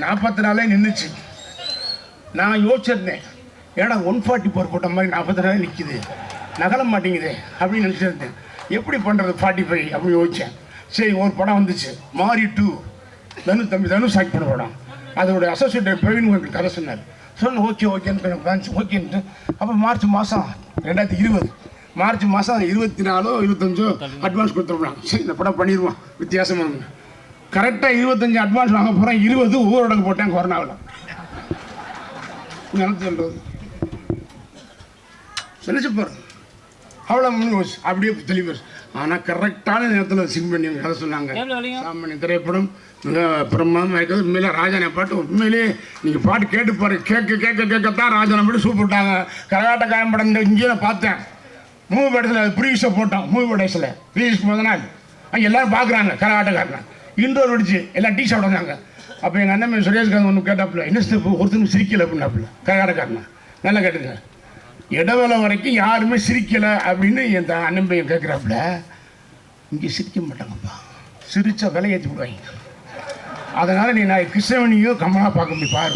நாற்பத்தி நாளே நின்றுச்சு நான் யோசிச்சிருந்தேன் ஏடா ஒன் ஃபார்ட்டி ஃபோர் போட்ட மாதிரி நாற்பத்தி நாளே நிற்கிது நகல மாட்டேங்குது அப்படின்னு நினச்சிருந்தேன். எப்படி பண்ணுறது ஃபார்ட்டி ஃபைவ் அப்படின்னு யோசித்தேன் சரி ஒரு படம் வந்துச்சு. மாரி டூ. தனு தம்பி தனுஷ் ஆக்ட் பண்ண படம். அதோட அசோசியேட்டர் பிரவீன் உங்களுக்கு கதை சொன்னார். சொன்ன ஓகே ஓகேன்னு ஓகேன்ட்டு. அப்போ மார்ச் மாதம் ரெண்டாயிரத்தி இருபது. மார்ச் மாதம் இருபத்தி நாலோ இருபத்தஞ்சோ அட்வான்ஸ் கொடுத்துருப்பான் சரி இந்த படம் பண்ணிடுவான் வித்தியாசமாக கரெக்டாக இருபத்தஞ்சு அட்வான்ஸ் வாங்க போகிறேன் இருபது ஊரடங்கு போட்டேன் கொரோனாவில். நினைச்சு சொல்றது. நினைச்சு பாரு. அவ்வளோ போச்சு அப்படியே தெளிவு ஆனால் கரெக்டான நேரத்தில் சிங் பண்ணி கதை சொன்னாங்க. சாமானிய திரைப்படம் மிக பிரமாதமாக இருக்குது. உண்மையிலே ராஜானை பாட்டு உண்மையிலே நீங்கள் பாட்டு கேட்டு பாரு. கேட்க கேட்க கேட்கத்தான் ராஜானை பாட்டு சூப்பர் விட்டாங்க கரகாட்ட காயம் படம் இந்த பார்த்தேன். மூவி படத்தில் ப்ரீவியூஸை போட்டோம் மூவி படத்தில். ப்ரீவியூஸ் முத நாள். எல்லாரும் பார்க்குறாங்க கரகாட்டக்காரன் இன்னொரு வெடிச்சு. எல்லாம் டீ ஷர்ட் வந்தாங்க. அப்போ எங்கள் அண்ணன் சுரேஷ்காந்த் ஒன்று கேட்டாப்புல என்ன ஸ்டெப் ஒருத்தரும் சிரிக்கலை? அப்படின்னாப்புல. கரகாட்டக்காரன். நல்லா கேட்டுங்க இடவேளை வரைக்கும் யாருமே சிரிக்கலை அப்படின்னு என் த- அண்ணன் பையன் கேட்குறாப்புல இங்கே சிரிக்க மாட்டாங்கப்பா. சிரிச்சா விலை ஏற்றி விடுவாங்க அதனால் நீ நான் கிருஷ்ணவனியும் கமலாக பார்க்க முடியும் பாரு.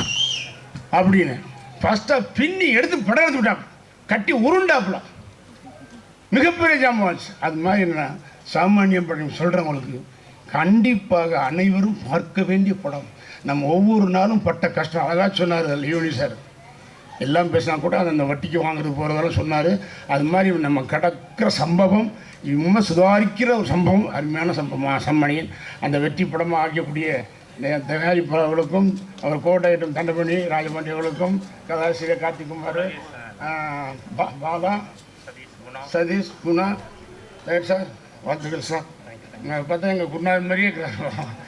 அப்படின்னு. ஃபஸ்ட்டாக பின்னி எடுத்து படம் எடுத்து விட்டான். கட்டி உருண்டாப்புல. மிகப்பெரிய ஜாமாச்சு அது மாதிரி என்ன சாமானியம் படம் சொல்கிறவங்களுக்கு கண்டிப்பாக அனைவரும் பார்க்க வேண்டிய படம். நம்ம ஒவ்வொரு நாளும் பட்ட கஷ்டம். அழகாக சொன்னார் லியோனி சார். எல்லாம் பேசினா கூட அது அந்த வட்டிக்கு வாங்குறது போகிறதெல்லாம் சொன்னார். அது மாதிரி நம்ம கடக்கிற சம்பவம் இம்மை சுதாரிக்கிற ஒரு சம்பவம் அருமையான சம்பவம். சம்மணியன் அந்த வெற்றி படமாக ஆக்கக்கூடிய தயாரிப்பாளர்களுக்கும் அவர் கோட்டையிட்டும் தண்டபணி ராஜபாண்டி அவர்களுக்கும் கதாசிரியர் கார்த்திக்குமார் பாலா சதீஷ் குணா சார் வாழ்த்துக்கள் சார். பார்த்தா எங்கள் குருநாள் மாதிரியே இருக்கிறாங்க